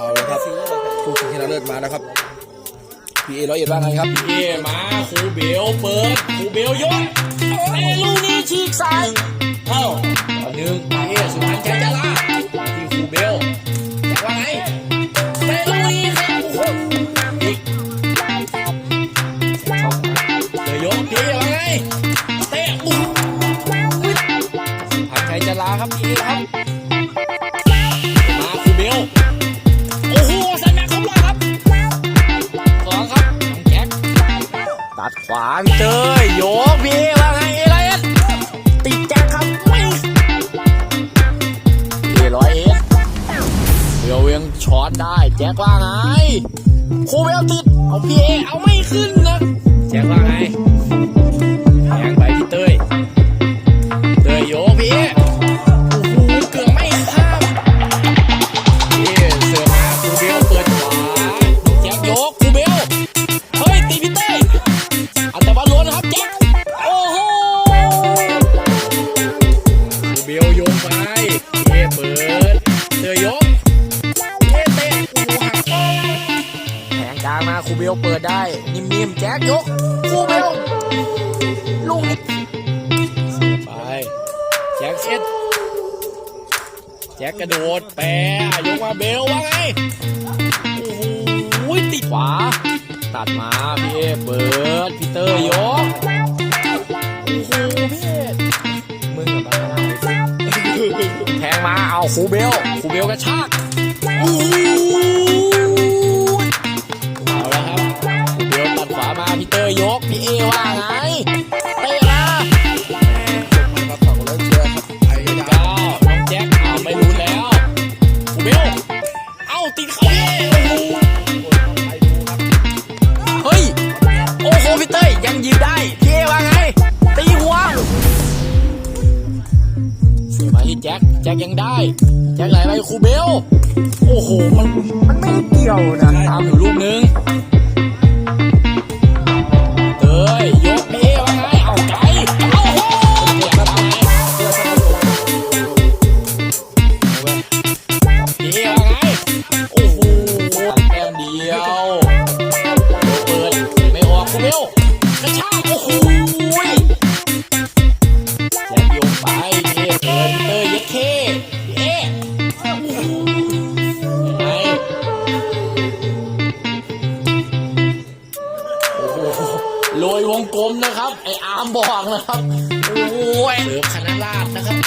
เอาละครับผู้ชิงชนะเลิศมาแล้วครับพีเอร้อยเอ็ดว่าไงครับเย่มาครูเบลเปิดครูเบลยกเอลูกนี้ฉีกซ้ายเอ้าหนึ่งพีเอสุพรรณใจจะลามาที่ครูเบลาพี่เตยโยกพี่ว่าไงเอไรเอ็นติดแจ็คครับไม่เอร้อยเอ็นเบลเวียงช็อตได้แจ็คว่าไงครูเบลติดเอาพี่เอเอาไม่ขึ้นนะแจ็คว่าไง ไปเอเปิดเตยยกเอเตะโอ้โหหักแผงกลางมาครูเบลเปิดได้ นิ่มๆแจ็คยกครูเบลลูกนี้ไปแจ็คเซ็ตแจ็คกระโดดแปรยกมาเบลว่าไงโอ้โหติดขวา ตัดมาพี่เอเปิดพีเตอร์ยกโอ้โหพี่ มาเอาครูเบลครูเบลกระชาก แจ็คแจ็คยังได้ แจ็คไหลไปครูเบล โอ้โห มันมันไม่เกี่ยวนะตามอยู่ลูกนึง กลมนะครับ ไออาร์มบอกนะครับ โอ้ยเสิร์ฟคณะราษฎรนะครับ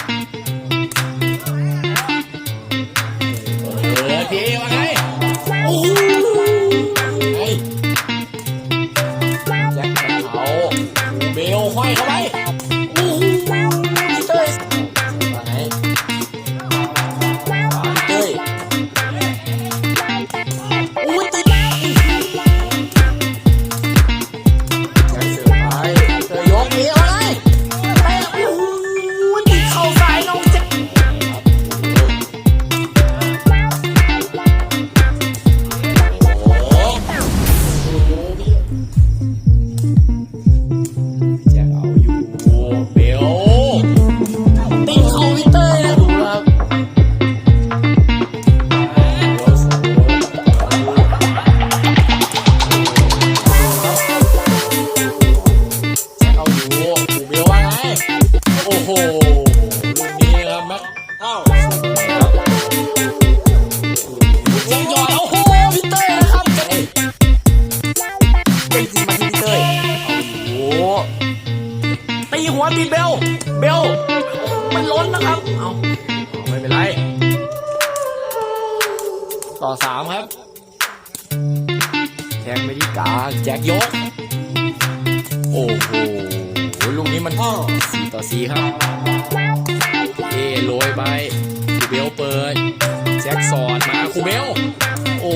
ต่อสามครับแทงไปที่กลางแจ็คยก โอ้โหลูกนี้มันสี่ต่อสี่ครับ เอโรยไปครูเบลเปิด แจ็คสอดมาครูเบล โอ้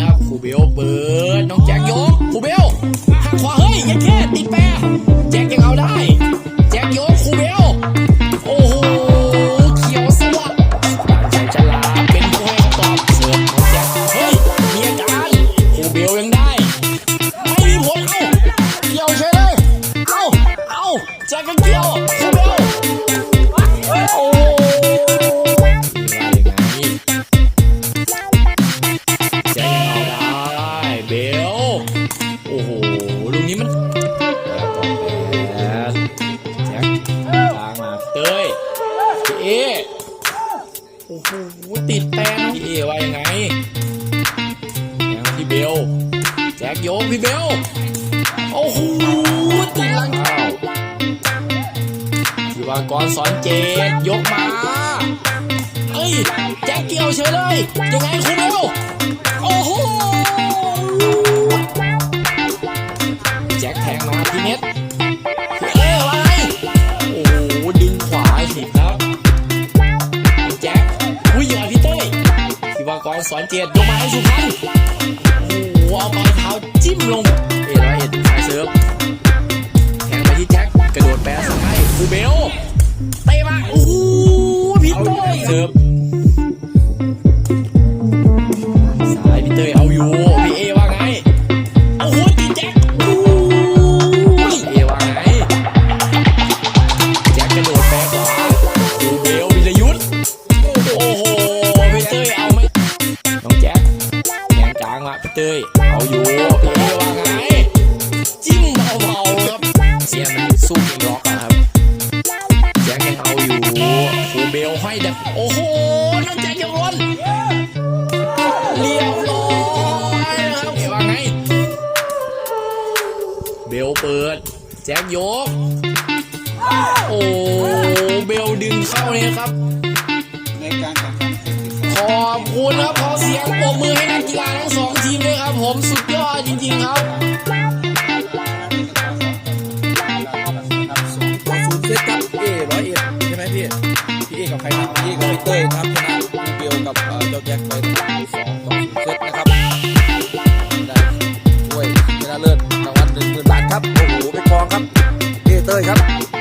ะครับคูเบลเบิร์ดน้องแจ็คยกครูเบลหักขวาเฮ้ยยังแค่ติดแปรแจ็คยังเอาได้ ว่ายังไงพี่เบลแจ็คโยกพี่เบล โอ้โหตีลังข้าวศิวากอนสอนเจ็ดยกมาเอ้ยแจ็คเกี่ยวเฉยเลย ยังไงคุณเบลโอ้โหแจ็คแทงน้องพี่เน็ต สอนเจดยกมาให้สุพรรณโอ้โหเอาปลายเท้าจิ้มลง เอ็ดร้อยเอ็ดสายเซิร์ฟแทงไปที่แจ็คกระโดดแปะซ้ายครูเบลเตะมาโอ้โหพี่เต้ยเซิร์ฟ ครูเบลให้แบบโอ้โหน้องแจ็คยังวนเรียบร้อยนะครับเอว่าไง เบลเปิด แจ็คยก โอ้เบลดึงเข้าเลยครับ